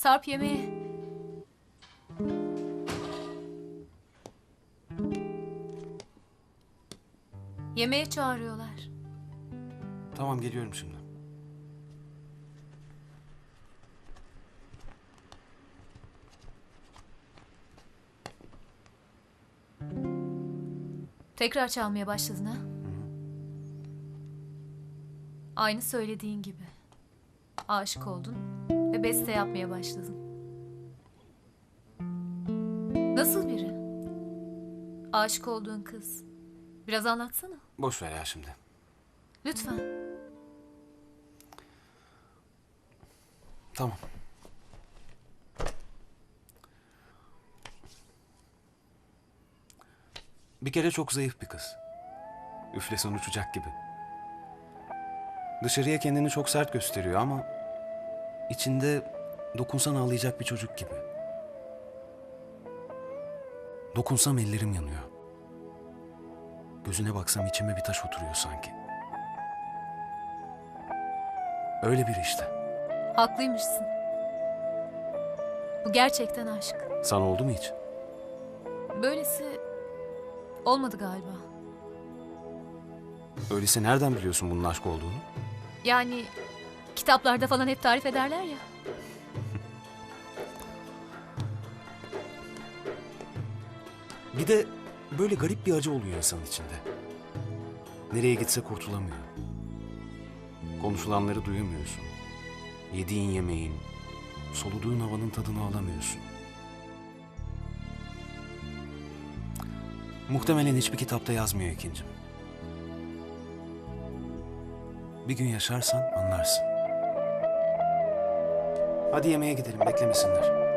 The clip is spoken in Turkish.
Sarp yemeğe. Yemeğe çağırıyorlar. Tamam geliyorum şimdi. Tekrar çalmaya başladın ha? Aynı söylediğin gibi. Aşık oldun ve beste yapmaya başladın. Nasıl biri? Aşık olduğun kız. Biraz anlatsana. Boş ver ya şimdi. Lütfen. Tamam. Bir kere çok zayıf bir kız. Üflesen uçacak gibi. Dışarıya kendini çok sert gösteriyor ama içinde dokunsan ağlayacak bir çocuk gibi. Dokunsam ellerim yanıyor. Gözüne baksam içime bir taş oturuyor sanki. Öyle bir işte. Haklıymışsın. Bu gerçekten aşk. Sana oldu mu hiç? Böylesi olmadı galiba. Öyleyse nereden biliyorsun bunun aşk olduğunu? Yani kitaplarda falan hep tarif ederler ya. Bir de böyle garip bir acı oluyor insanın içinde. Nereye gitse kurtulamıyor. Konuşulanları duyamıyorsun. Yediğin yemeğin, soluduğun havanın tadını alamıyorsun. Muhtemelen hiçbir kitapta yazmıyor ikincim. Bir gün yaşarsan anlarsın. Hadi yemeğe gidelim, beklemesinler.